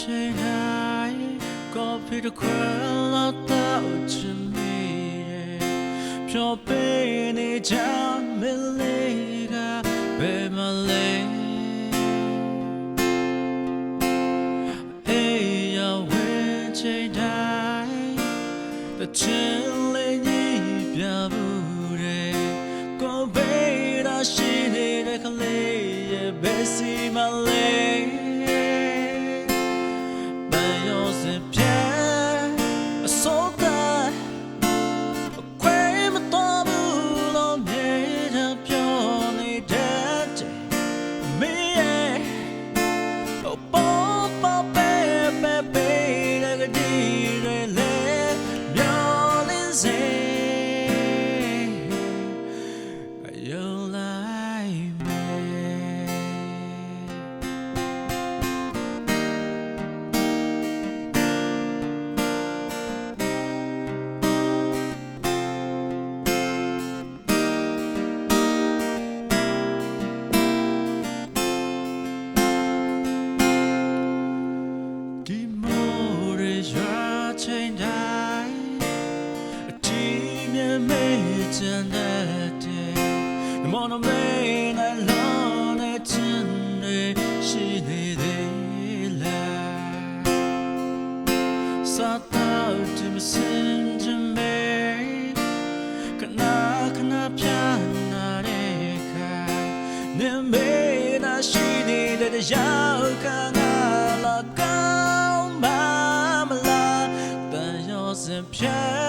ချိန်တိုင်းကော်ဖီတစ်ခွက်လောက်တော့ချင်မိရဲ့ဖြောပေးနေချမ်းမလေးကဘယ်မှာလဲအေးရဝင်ချိန်တိုင်းတစ်ချင်းလေးကြီးပြဘူးတဲ့ကော်ဖီရရှိနေတဲ့ကလေးရဲ့ဘယ်စီမှာလဲတွေရွာချိန်တိုင်းအတီးမြဲမေ့ချင်တဲ့တဲ့မောင်မေနဲ့လောနဲ့ချင်တွေရှိနေသေးလားစတော့ဒီမစင်ချင်မေခဏခဏပြနာတဲ့ခါနေမေနာရှိနေတဲ့ရောက်ခါ exemption.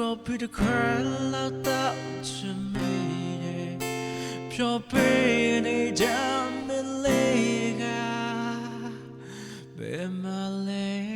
ก็พิดครันแล้วตัดจะไม่ได้พอไปในจำเป็นเลยกาเป็นมาเลย